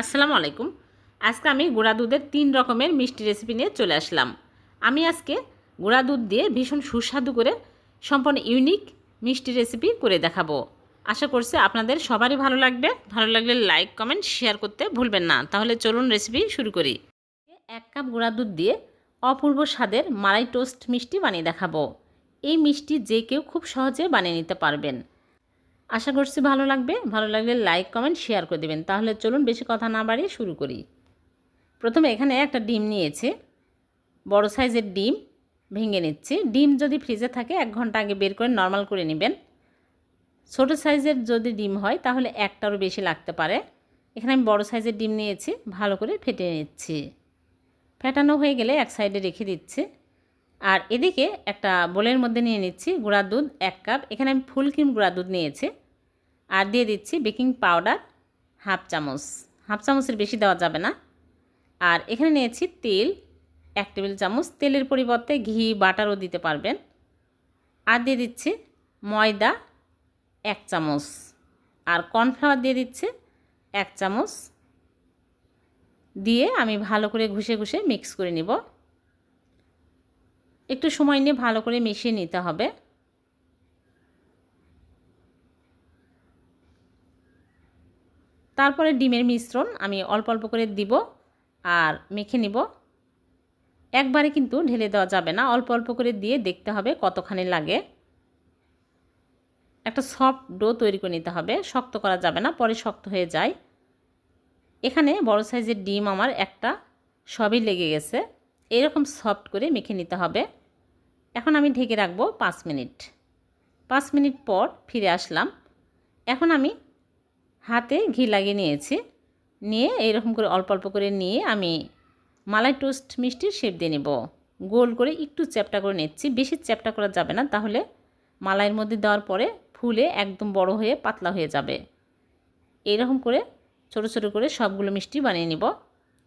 আসসালামু আলাইকুম। আজকে আমি গুঁড়া দুধের তিন রকমের মিষ্টি রেসিপি নিয়ে চলে আসলাম। আমি আজকে গুঁড়া দুধ দিয়ে ভীষণ সুস্বাদু করে সম্পূর্ণ ইউনিক মিষ্টি রেসিপি করে দেখাবো। আশা করছি আপনাদের সবারই ভালো লাগবে। ভালো লাগলে লাইক কমেন্ট শেয়ার করতে ভুলবেন না। তাহলে চলুন রেসিপি শুরু করি। এক কাপ গুঁড়া দুধ দিয়ে অপূর্ব স্বাদের মালাই টোস্ট মিষ্টি বানিয়ে দেখাবো। এই মিষ্টি যে কেউ খুব সহজে বানিয়ে নিতে পারবেন। আশা করছি ভালো লাগবে। ভালো লাগলে লাইক কমেন্ট শেয়ার করে দেবেন। তাহলে চলুন বেশি কথা না বাড়িয়ে শুরু করি। প্রথমে এখানে একটা ডিম নিয়েছে। বড় সাইজের ডিম ভেঙে নিচ্ছি। ডিম যদি ফ্রিজে থাকে, এক ঘণ্টা আগে বের করে নর্মাল করে নেবেন। ছোটো সাইজের যদি ডিম হয়, তাহলে একটারও বেশি লাগতে পারে। এখানে আমি বড় সাইজের ডিম নিয়েছি। ভালো করে ফেটে নিচ্ছি। ফেটানো হয়ে গেলে এক সাইডে রেখে দিচ্ছি। আর এদিকে একটা বোলের মধ্যে নিয়ে নিচ্ছি গুঁড়া দুধ, এক কাপ। এখানে আমি ফুল ক্রিম গুঁড়া দুধ নিয়েছি। আর দিয়ে দিচ্ছি বেকিং পাউডার হাফ চামচ। হাফ চামচের বেশি দেওয়া যাবে না। আর এখানে নিয়েছি তেল, এক টেবিল চামচ। তেলের পরিবর্তে ঘি, বাটারও দিতে পারবেন। আর দিয়ে দিচ্ছি ময়দা, এক চামচ। আর কর্নফ্লাওয়ার দিয়ে দিচ্ছে এক চামচ। দিয়ে আমি ভালো করে ঘুষে ঘুষে মিক্স করে নিব। একটু সময় নিয়ে ভালো করে মিশিয়ে নিতে হবে। তারপরে ডিমের মিশ্রণ আমি অল্প অল্প করে দিব আর মেখে নিব। একবারে কিন্তু ঢেলে দেওয়া যাবে না, অল্প অল্প করে দিয়ে দেখতে হবে কতখানি লাগে। একটা সফট ডো তৈরি করে নিতে হবে, শক্ত করা যাবে না, পরে শক্ত হয়ে যায়। এখানে বড় সাইজের ডিম আমার একটা সবই লেগে গেছে, এরকম সফট করে মেখে নিতে হবে। এখন আমি ঢেকে রাখব পাঁচ মিনিট। পাঁচ মিনিট পর ফিরে আসলাম। এখন আমি হাতে ঘি লাগিয়ে নিয়েছি। নিয়ে এইরকম করে অল্প অল্প করে নিয়ে আমি মালাই টোস্ট মিষ্টির শেপ দিয়ে নেব। গোল করে একটু চ্যাপটা করে নিচ্ছি। বেশি চ্যাপটা করা যাবে না। তাহলে মালাইয়ের মধ্যে দেওয়ার পরে ফুলে একদম বড় হয়ে পাতলা হয়ে যাবে। এইরকম করে ছোট ছোট করে সবগুলো মিষ্টি বানিয়ে নিব।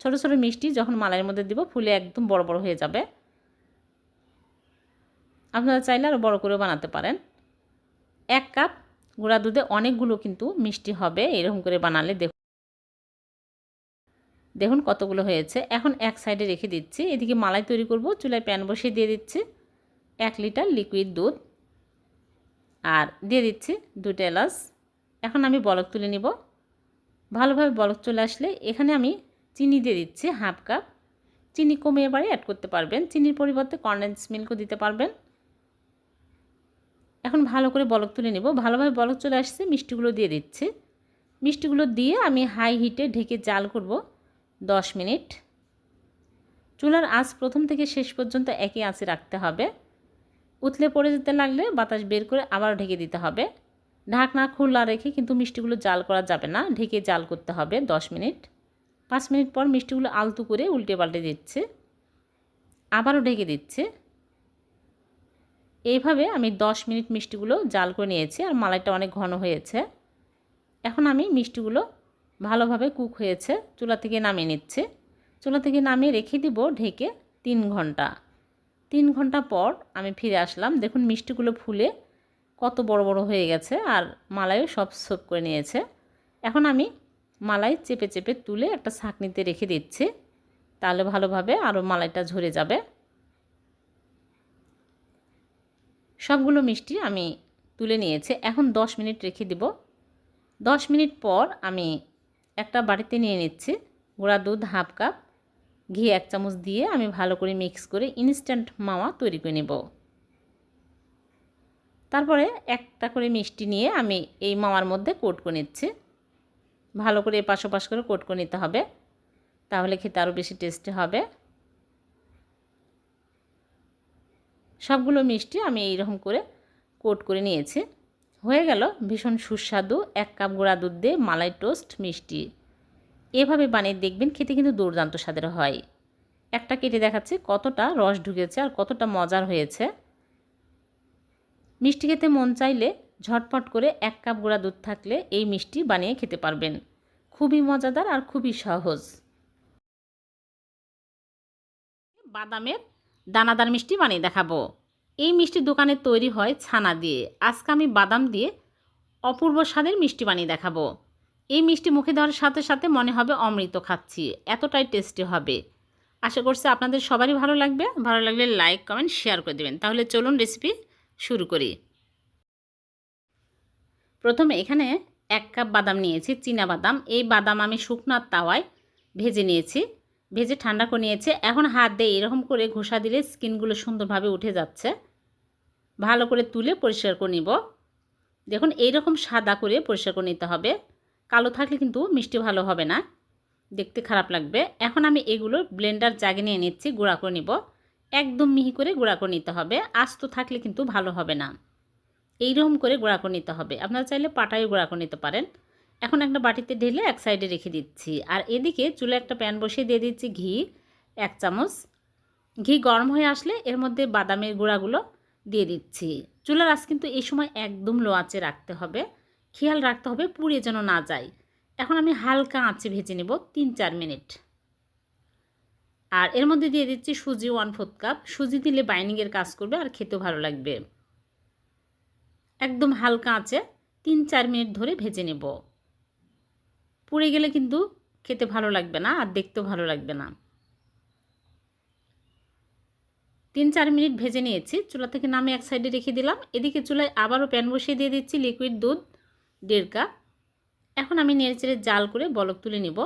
ছোট ছোট মিষ্টি যখন মালাইয়ের মধ্যে দিব ফুলে একদম বড় বড় হয়ে যাবে। আপনারা চাইলে আরও বড়ো করেও বানাতে পারেন। এক কাপ গুঁড়া দুধে অনেকগুলো কিন্তু মিষ্টি হবে, এরকম করে বানালে দেখুন। দেখুন কতগুলো হয়েছে। এখন এক সাইডে রেখে দিচ্ছি। এদিকে মালাই তৈরি করব, চুলায় প্যান বসিয়ে দিয়ে দিচ্ছি। এক লিটার লিকুইড দুধ। আর দিয়ে দিচ্ছি দুটো এলাচ। এখন আমি বলক তুলে নিব। ভালোভাবে বলক চলে আসলে এখানে আমি চিনি দিয়ে দিচ্ছি হাফ কাপ। চিনি কমিয়ে বাড়ি অ্যাড করতে পারবেন। চিনির পরিবর্তে কন্ডেন্স মিল্কও দিতে পারবেন। এখন ভালো করে বলক তুলে নেব। ভালোভাবে বলক চলে আসছে, মিষ্টিগুলো দিয়ে দিচ্ছি। মিষ্টিগুলো দিয়ে আমি হাই হিটে ঢেকে জাল করব দশ মিনিট। চুলার আঁচ প্রথম থেকে শেষ পর্যন্ত একই আঁচে রাখতে হবে। উতলে পড়ে যেতে লাগলে বাতাস বের করে আবার ঢেকে দিতে হবে। ঢাকনা খোলা রেখে কিন্তু মিষ্টিগুলো জাল করা যাবে না, ঢেকে জাল করতে হবে দশ মিনিট। পাঁচ মিনিট পর মিষ্টিগুলো আলতু করে উল্টে পাল্টে দিচ্ছে। আবারও ঢেকে দিচ্ছে। এইভাবে আমি 10 মিনিট মিষ্টিগুলো জাল করে নিয়েছি আর মালাইটা অনেক ঘন হয়েছে। এখন আমি মিষ্টিগুলো ভালোভাবে কুক হয়েছে, চুলা থেকে নামিয়ে নিচ্ছে। চুলা থেকে নামিয়ে রেখে দিব ঢেকে তিন ঘণ্টা। তিন ঘণ্টা পর আমি ফিরে আসলাম। দেখুন মিষ্টিগুলো ফুলে কত বড় বড় হয়ে গেছে আর মালাইও সব সোপ করে নিয়েছে। এখন আমি মালাই চেপে চেপে তুলে একটা ছাঁকনিতে রেখে দিচ্ছি। তাহলে ভালোভাবে আরও মালাইটা ঝরে যাবে। সবগুলো মিষ্টি আমি তুলে নিয়েছি। এখন 10 মিনিট রেখে দিব। 10 মিনিট পর আমি একটা বাড়িতে নিয়ে নিচ্ছি। গুঁড়া দুধ, হাফ কাপ। ঘি এক চামচ দিয়ে আমি ভালো করে মিক্স করে ইনস্ট্যান্ট মাওয়া তৈরি করে নেব। তারপরে একটা করে মিষ্টি নিয়ে আমি এই মাওয়ার মধ্যে কোট করে নিচ্ছি। ভালো করে এপাশ করে কোট করে নিতে হবে। তাহলে খেতে আরও বেশি টেস্টি হবে। সবগুলো মিষ্টি আমি এইরকম করে কোট করে নিয়েছি। হয়ে গেল ভীষণ সুস্বাদু এক কাপ গুঁড়া দুধ দিয়ে মালাই টোস্ট মিষ্টি। এভাবে বানিয়ে দেখবেন খেতে কিন্তু দুর্দান্ত স্বাদের হয়। একটা কেটে দেখাচ্ছি কতটা রস ঢুকেছে আর কতটা মজার হয়েছে। মিষ্টি খেতে মন চাইলে ঝটপট করে এক কাপ গুঁড়া দুধ থাকলে এই মিষ্টি বানিয়ে খেতে পারবেন। খুবই মজাদার আর খুবই সহজ। বাদামের দানাদার মিষ্টি বানিয়ে দেখাবো। এই মিষ্টি দোকানে তৈরি হয় ছানা দিয়ে। আজকে আমি বাদাম দিয়ে অপূর্ব স্বাদের মিষ্টি বানিয়ে দেখাবো। এই মিষ্টি মুখে দেওয়ার সাথে সাথে মনে হবে অমৃত খাচ্ছি। এতটাই টেস্টি হবে। আশা করছি আপনাদের সবারই ভালো লাগবে। ভালো লাগলে লাইক, কমেন্ট, শেয়ার করে দেবেন। তাহলে চলুন রেসিপি শুরু করি। প্রথমে এখানে এক কাপ বাদাম নিয়েছি, চীনা বাদাম। এই বাদাম আমি শুকনো তাওয়ায় ভেজে নিয়েছি। ভেজে ঠান্ডা করে নিয়েছে। এখন হাত দিয়ে এরকম করে ঘষা দিলে স্কিনগুলো সুন্দরভাবে উঠে যাচ্ছে। ভালো করে তুলে পরিষ্কার করে নিব। দেখুন, এইরকম সাদা করে পরিষ্কার করে নিতে হবে। কালো থাকলে কিন্তু মিষ্টি ভালো হবে না। দেখতে খারাপ লাগবে। এখন আমি এগুলো ব্লেন্ডার জাগে নিয়ে নিচ্ছি, গুঁড়া করে নিব। একদম মিহি করে গুঁড়া করে নিতে হবে। আস্ত থাকলে কিন্তু ভালো হবে না। এইরকম করে গুঁড়া করে নিতে হবে। আপনারা চাইলে পাটায় গুঁড়া করে নিতে পারেন। এখন একটা বাটিতে ঢেলে এক সাইডে রেখে দিচ্ছি। আর এদিকে চুলে একটা প্যান বসিয়ে দিয়ে দিচ্ছি ঘি, এক চামচ। ঘি গরম হয়ে আসলে এর মধ্যে বাদামের গুঁড়াগুলো দিয়ে দিচ্ছি। চুলার আঁচ কিন্তু এই সময় একদম লো আঁচে রাখতে হবে। খেয়াল রাখতে হবে পুড়িয়ে যেন না যায়। এখন আমি হালকা আঁচে ভেজে নেব তিন চার মিনিট। আর এর মধ্যে দিয়ে দিচ্ছি সুজি ওয়ান ফোর্থ কাপ। সুজি দিলে বাইনিংয়ের কাজ করবে আর খেতেও ভালো লাগবে। একদম হালকা আঁচে তিন চার মিনিট ধরে ভেজে নেব। পুড়ে গেলে কিন্তু খেতে ভালো লাগবে না আর দেখতেও ভালো লাগবে না। তিন চার মিনিট ভেজে নিয়েছি, চুলা থেকে নামে এক সাইডে রেখে দিলাম। এদিকে চুলায় আবারও প্যান বসিয়ে দিয়ে দিচ্ছি লিকুইড দুধ, দেড় কাপ। এখন আমি নেড়েচেড়ে জাল করে বলক তুলে নিব।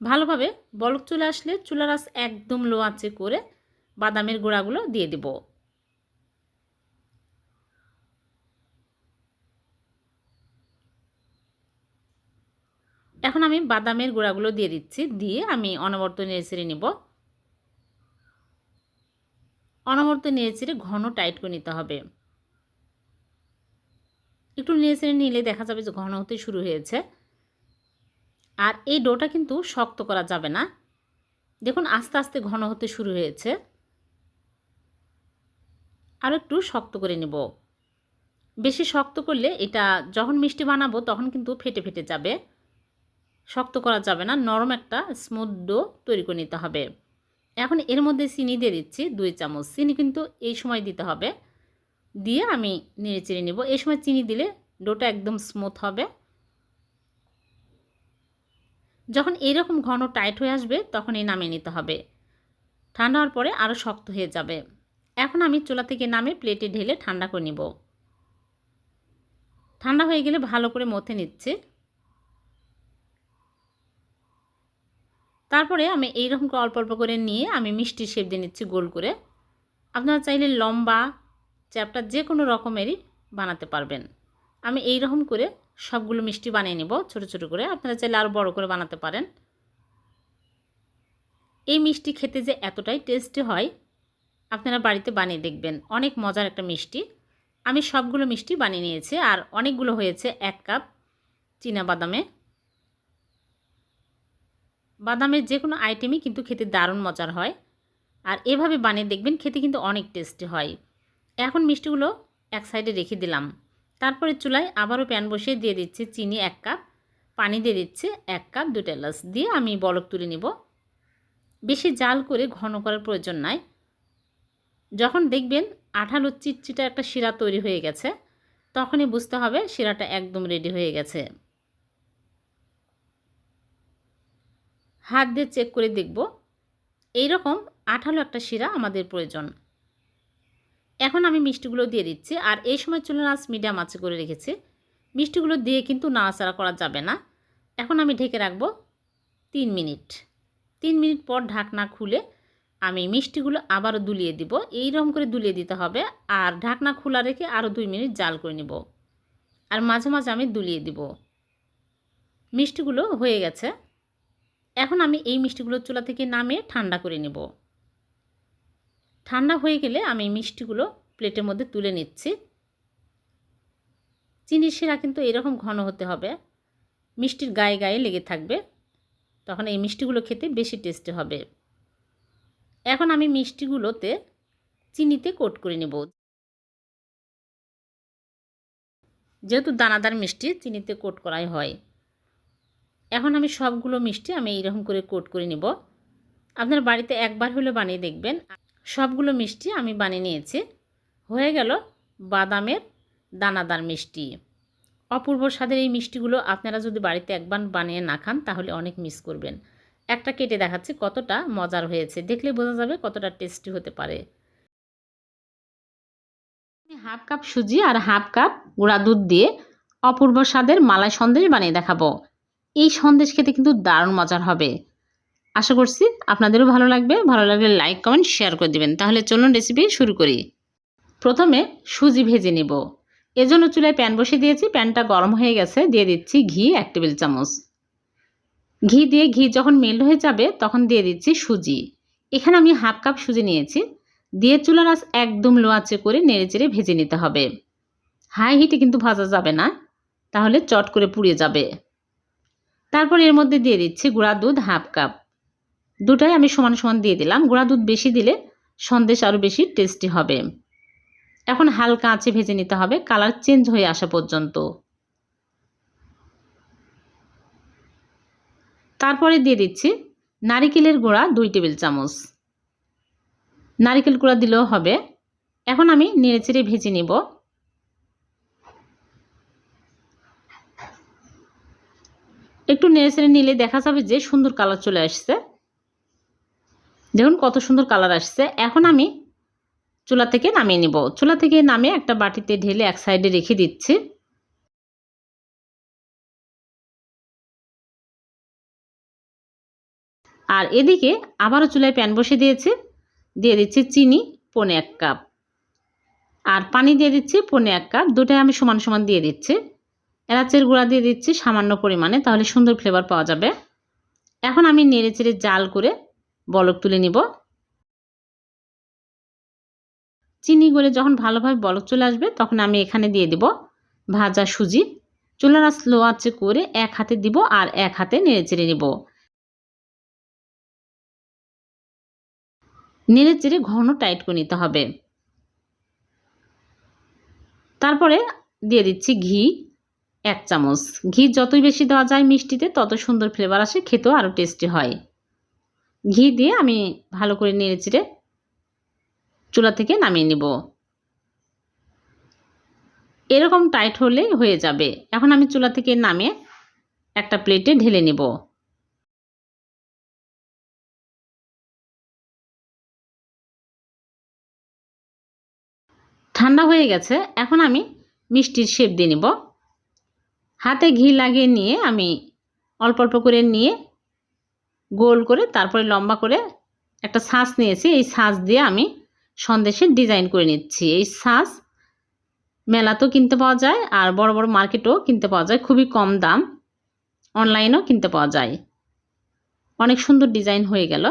ভালোভাবে বলক চলে আসলে চুলার আঁচ একদম লো আঁচে করে বাদামের গোড়াগুলো দিয়ে দিব। এখন আমি বাদামের গোড়াগুলো দিয়ে দিচ্ছি, দিয়ে আমি অনবর্ত নেড়েচেড়ে নিব। অনবর্ত নেড়েচেড়ে ঘন টাইট করে নিতে হবে। একটু নেড়েচেড়ে নিলে দেখা যাবে যে ঘন হতে শুরু হয়েছে। আর এই ডোটা কিন্তু শক্ত করা যাবে না। দেখুন, আস্তে আস্তে ঘন হতে শুরু হয়েছে। আর একটু শক্ত করে নেব। বেশি শক্ত করলে এটা যখন মিষ্টি বানাবো তখন কিন্তু ফেটে ফেটে যাবে। শক্ত করা যাবে না, নরম একটা স্মুথ ডো তৈরি করে নিতে হবে। এখন এর মধ্যে চিনি দিয়ে দিচ্ছি, দুই চামচ চিনি কিন্তু এই সময় দিতে হবে। দিয়ে আমি নেড়ে চেড়ে নেব। এই সময় চিনি দিলে ডোটা একদম স্মুথ হবে। যখন এইরকম ঘন টাইট হয়ে আসবে, তখন এই নামিয়ে নিতে হবে। ঠান্ডা হওয়ার পরে আরও শক্ত হয়ে যাবে। এখন আমি চুলা থেকে নামে প্লেটে ঢেলে ঠান্ডা করে নিব। ঠান্ডা হয়ে গেলে ভালো করে মথে নিচ্ছে। তারপরে আমি এইরকম করে অল্প অল্প করে নিয়ে আমি মিষ্টি শেপ দিয়ে নিচ্ছি গোল করে। আপনারা চাইলে লম্বা চ্যাপটা যে কোনো রকমেরই বানাতে পারবেন। আমি এই রকম করে সবগুলো মিষ্টি বানিয়ে নেব ছোট ছোট করে। আপনারা চাইলে আরও বড় করে বানাতে পারেন। এই মিষ্টি খেতে যে এতটাই টেস্টি হয়, আপনারা বাড়িতে বানিয়ে দেখবেন। অনেক মজার একটা মিষ্টি। আমি সবগুলো মিষ্টি বানিয়ে নিয়েছি আর অনেকগুলো হয়েছে এক কাপ বাদামে। বাদামের যে কোনো আইটেমই কিন্তু খেতে দারুণ মজার হয়। আর এভাবে বানিয়ে দেখবেন খেতে কিন্তু অনেক টেস্টি হয়। এখন মিষ্টিগুলো এক সাইডে রেখে দিলাম। তারপরে চুলায় আবারও প্যান বসিয়ে দিয়ে দিচ্ছি চিনি এক কাপ পানি দিয়ে দিচ্ছি এক কাপ দুটো এলাচ দিয়ে আমি বলক তুলে নিব। বেশি জাল করে ঘন করার প্রয়োজন নাই। যখন দেখবেন আঠালো চিটচিটা একটা শিরা তৈরি হয়ে গেছে, তখনই বুঝতে হবে শিরাটা একদম রেডি হয়ে গেছে। হাত দিয়ে চেক করে দেখব। এই রকম আঠালো একটা শিরা আমাদের প্রয়োজন। এখন আমি মিষ্টিগুলো দিয়ে দিচ্ছি। আর এই সময় চুলের আঁচ মিডিয়াম আছে করে রেখেছি। মিষ্টিগুলো দিয়ে কিন্তু নাড়াচাড়া করা যাবে না। এখন আমি ঢেকে রাখব তিন মিনিট। তিন মিনিট পর ঢাকনা খুলে আমি মিষ্টিগুলো আবারও দুলিয়ে দিব। এইরকম করে দুলিয়ে দিতে হবে। আর ঢাকনা খোলা রেখে আরও দুই মিনিট জাল করে নিব। আর মাঝে মাঝে আমি দুলিয়ে দিব। মিষ্টিগুলো হয়ে গেছে। এখন আমি এই মিষ্টিগুলো চুলা থেকে নামিয়ে ঠান্ডা করে নেব। ঠান্ডা হয়ে গেলে আমি মিষ্টিগুলো প্লেটের মধ্যে তুলে নিচ্ছি। চিনির শিরা কিন্তু এরকম ঘন হতে হবে, মিষ্টির গায়ে গায়ে লেগে থাকবে, তখন এই মিষ্টিগুলো খেতে বেশি টেস্টি হবে। এখন আমি মিষ্টিগুলোতে চিনিতে কোট করে নেব। যেহেতু দানাদার মিষ্টি, চিনিতে কোট করাই হয়। এখন আমি সবগুলো মিষ্টি আমি এইরকম করে কোট করে নিব। আপনার বাড়িতে একবার হলে বানিয়ে দেখবেন। সবগুলো মিষ্টি আমি বানিয়ে নিয়েছি। হয়ে গেল বাদামের দানাদার মিষ্টি। অপূর্ব স্বাদের এই মিষ্টিগুলো আপনারা যদি বাড়িতে একবার বানিয়ে না খান, তাহলে অনেক মিস করবেন। একটা কেটে দেখাচ্ছি কতটা মজার হয়েছে। দেখলে বোঝা যাবে কতটা টেস্টি হতে পারে। হাফ কাপ সুজি আর হাফ কাপ গুঁড়া দুধ দিয়ে অপূর্ব স্বাদের মালাই সন্দেশ বানিয়ে দেখাবো। এই সন্দেশ খেতে কিন্তু দারুণ মজার হবে। আশা করছি আপনাদেরও ভালো লাগবে। ভালো লাগলে লাইক কমেন্ট শেয়ার করে দিবেন। তাহলে চলুন রেসিপি শুরু করি। প্রথমে সুজি ভেজে নিব। এজন্য চুলায় প্যান বসিয়ে দিয়েছি। প্যানটা গরম হয়ে গেছে। দিয়ে দিচ্ছি ঘি এক টেবিল চামচ। ঘি দিয়ে ঘি যখন মেল্ট হয়ে যাবে, তখন দিয়ে দিচ্ছি সুজি। এখানে আমি হাফ কাপ সুজি নিয়েছি। দিয়ে চুলার আঁচ একদম লো আঁচে করে নেড়ে চেড়ে ভেজে নিতে হবে। হাই হিটে কিন্তু ভাজা যাবে না। তাহলে চট করে পুড়ে যাবে। তারপর এর মধ্যে দিয়ে দিচ্ছি গুঁড়া দুধ হাফ কাপ। দুটাই আমি সমান সমান দিয়ে দিলাম। গুঁড়া দুধ বেশি দিলে সন্দেশ আরও বেশি টেস্টি হবে। এখন হালকা আঁচে ভেজে নিতে হবে। কালার চেঞ্জ হয়ে আসা পর্যন্ত। তারপরে দিয়ে দিচ্ছি নারিকেলের গুঁড়া দুই টেবিল চামচ। নারিকেল গুঁড়া দিলেও হবে। এখন আমি নেড়েচেড়ে ভেজে নিব। একটু নেড়েচেড়ে নিলে দেখা যাবে যে সুন্দর কালার চলে আসছে। দেখুন কত সুন্দর কালার আসছে। এখন আমি চুলা থেকে নামিয়ে নিব। চুলা থেকে নামিয়ে একটা বাটিতে ঢেলে এক সাইডে রেখে দিচ্ছি। আর এদিকে আবারও চুলায় প্যান বসে দিয়েছি। দিয়ে দিচ্ছি চিনি, পনে এক কাপ। আর পানি দিয়ে দিচ্ছি পনে এক কাপ। দুটাই আমি সমান সমান দিয়ে দিচ্ছি। এলাচের গুঁড়া দিয়ে দিচ্ছি সামান্য পরিমাণে, তাহলে সুন্দর ফ্লেভার পাওয়া যাবে। এখন আমি নেড়ে চেড়ে জাল করে বলক তুলে নিব। চিনি গলে যখন ভালোভাবে বলক চলে আসবে, তখন আমি এখানে দিয়ে দিব ভাজা সুজি। চুলার স্লো আঁচে করে এক হাতে দিব আর এক হাতে নেড়ে চেড়ে নিব। নেড়ে চেড়ে ঘন টাইট করে নিতে হবে। তারপরে দিয়ে দিচ্ছি ঘি। এক চামচ। ঘি যতই বেশি দেওয়া যায় মিষ্টিতে, তত সুন্দর ফ্লেভার আসে, খেতেও আরও টেস্টি হয়। ঘি দিয়ে আমি ভালো করে নেড়ে চেড়ে চুলা থেকে নামিয়ে নিব। এরকম টাইট হলে হয়ে যাবে। এখন আমি চুলা থেকে নামিয়ে একটা প্লেটে ঢেলে নেব। ঠান্ডা হয়ে গেছে। এখন আমি মিষ্টির শেপ দিয়ে নিব। হাতে ঘি লাগিয়ে নিয়ে আমি অল্প অল্প করে নিয়ে গোল করে তারপরে লম্বা করে একটা ছাঁচ নিয়েছি। এই ছাঁচ দিয়ে আমি সন্দেশের ডিজাইন করে নিচ্ছি। এই ছাঁচ মেলাতেও কিনতে পাওয়া যায় আর বড় বড় মার্কেটেও কিনতে পাওয়া যায়। খুবই কম দাম। অনলাইনেও কিনতে পাওয়া যায়। অনেক সুন্দর ডিজাইন হয়ে গেল।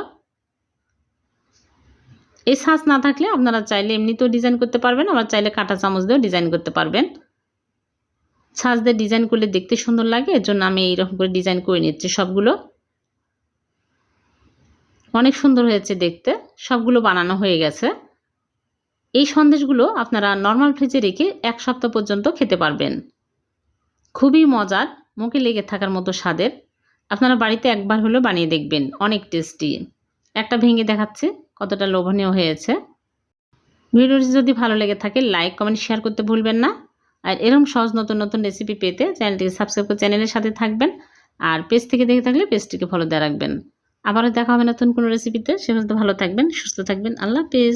এই ছাঁচ না থাকলে আপনারা চাইলে এমনিতেও ডিজাইন করতে পারবেন, আবার চাইলে কাঁটা চামচ দিয়েও ডিজাইন করতে পারবেন। ছাঁচ দিয়ে ডিজাইন করলে দেখতে সুন্দর লাগে, এর জন্য আমি এইরকম করে ডিজাইন করে নিচ্ছি সবগুলো। অনেক সুন্দর হয়েছে দেখতে, সবগুলো বানানো হয়ে গেছে। এই সন্দেশগুলো আপনারা নর্মাল ফ্রিজে রেখে এক সপ্তাহ পর্যন্ত খেতে পারবেন। খুবই মজার, মুখে লেগে থাকার মতো স্বাদের। আপনারা বাড়িতে একবার হলেও বানিয়ে দেখবেন, অনেক টেস্টি একটা ভেঙে দেখাচ্ছে, কতটা লোভনীয় হয়েছে। ভিডিওটি যদি ভালো লেগে থাকে লাইক কমেন্ট শেয়ার করতে ভুলবেন না। আর এরকম সহজ নতুন নতুন রেসিপি পেতে চ্যানেলটিকে সাবস্ক্রাইব করে চ্যানেলের সাথে থাকবেন। আর পেজ থেকে দেখে থাকলে পেজটিকে ফলো দেওয়া রাখবেন। আবারও দেখা হবে নতুন কোনো রেসিপিতে সে ভালো থাকবেন, সুস্থ থাকবেন। আল্লাহ পেজ